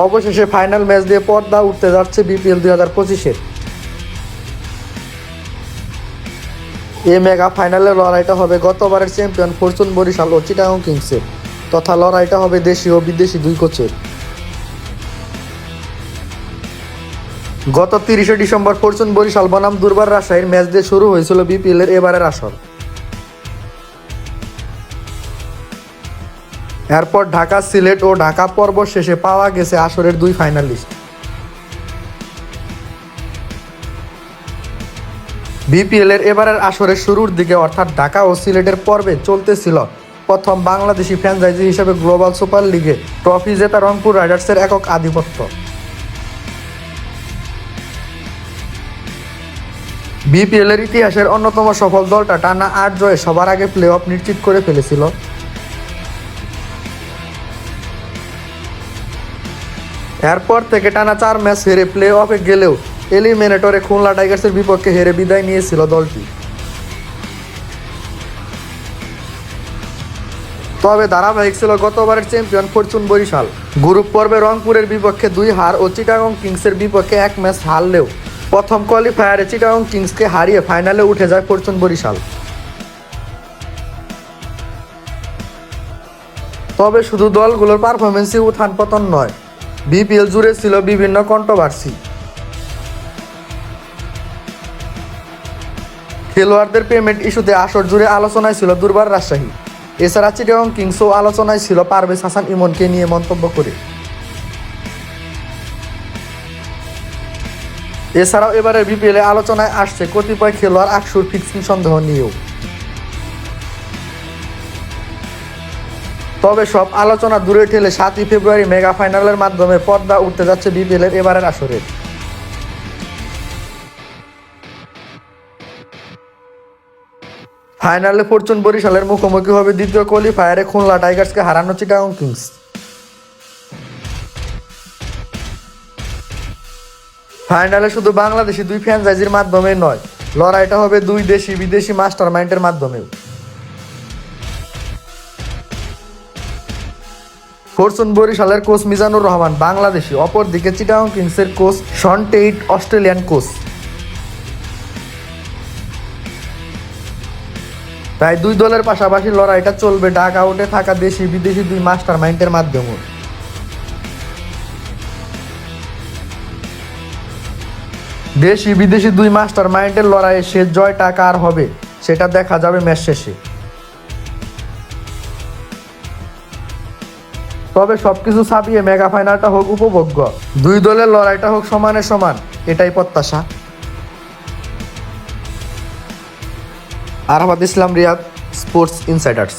অবশেষে final match দিয়ে পর্দা উঠতে যাচ্ছে বিপিএল দুই হাজার পঁচিশের। এই মেগা ফাইনালের লড়াইটা হবে গতবারের চ্যাম্পিয়ন ফরচুন বরিশাল ও চিটাগং কিংসের তথা লড়াইটা হবে দেশি ও বিদেশি দুই কোচের। গত তিরিশে ডিসেম্বর ফরচুন বরিশাল বনাম দুর্বার রাজশাহীর ম্যাচ দিয়ে শুরু হয়েছিল বিপিএল এর এবারের আসর। এরপর ঢাকা সিলেট ও ঢাকা পর্ব শেষে পাওয়া গেছে আসরের দুই ফাইনালিস্ট। বিপিএল এর এবারের আসরের শুরুর দিকে অর্থাৎ ঢাকা ও সিলেটের পর্বে চলতেছিল প্রথম বাংলাদেশি ফ্র্যাঞ্চাইজি হিসেবে গ্লোবাল সুপার লিগে ট্রফি জেতা রংপুর রাইডার্সের একক আধিপত্য। বিপিএল এর ইতিহাসের অন্যতম সফল দলটা টানা আট জয়ে সবার আগে প্লে অফ নিশ্চিত করে ফেলেছিল। এরপর থেকে টানা চার ম্যাচ হেরে প্লে অফে গেলেও এলিমিনেটরে খুলনা টাইগার্সের বিপক্ষে হেরে বিদায় নিয়েছিল দলটি। তবে ধারাবাহিক ছিল গতবারের চ্যাম্পিয়ন ফরচুন বরিশাল। গ্রুপ পর্বে রংপুরের বিপক্ষে দুই হার ও চিটাগং কিংসের বিপক্ষে এক ম্যাচ হারলেও প্রথম কোয়ালিফায়ারে চিটাগং কিংসকে হারিয়ে ফাইনালে উঠে যায় ফরচুন বরিশাল। তবে শুধু দলগুলোর পারফরমেন্সই উত্থান পতন নয় বিপিএল জুড়ে ছিল বিভিন্ন কন্ট্রোভার্সি খেলোয়াড়দের পেমেন্ট ইস্যুতে আসর জুড়ে আলোচনায় ছিল দুর্বার রাজশাহী। এছাড়া চিটাগং কিংসও আলোচনায় ছিল পারভেজ হাসান ইমনকে নিয়ে মন্তব্য করে। এছাড়াও এবারে বিপিএলে আলোচনায় আসছে কতিপয় খেলোয়াড় আকসুর ফিক্সিং সন্দেহ নিয়েও। তবে সব আলোচনা দূরে ঠেলে সাতই ফেব্রুয়ারি মেগা ফাইনালের মাধ্যমে পর্দা উঠতে যাচ্ছে বিপিএল এর এবারের আসরে। ফাইনালে ফরচুন বরিশালের মুখোমুখি হবে দ্বিতীয় কোয়ালিফায়ারে খুলনা টাইগার্সকে হারানো চিটাগং কিংস। ফাইনালে শুধু বাংলাদেশি দুই ফ্র্যাঞ্চাইজির মাধ্যমে নয়, লড়াইটা হবে দুই দেশি বিদেশি মাস্টার মাইন্ডের মাধ্যমেও। ফরচুন বরিশালের কোচ মিজানুর রহমান, বাংলাদেশি। অপরদিকে চিটাগং কিংসের coach Shaun Tait, Australian coach. তাই দুই দলের পাশাপাশি লড়াইটা চলবে ডাক আউটে থাকা দেশি বিদেশি দুই মাস্টার মাইন্ডের মাধ্যমে দেশি বিদেশি দুই মাস্টার মাইন্ডের লড়াইয়ে শেষ জয়টা কার হবে, সেটা দেখা যাবে ম্যাচ শেষে। তবে সবকিছু ছাপিয়ে মেগা ফাইনালটা হোক উপভোগ্য। দুই দলের লড়াইটা হোক সমানে সমান, এটাই প্রত্যাশা। Arafat Islam, Riyad sports insiders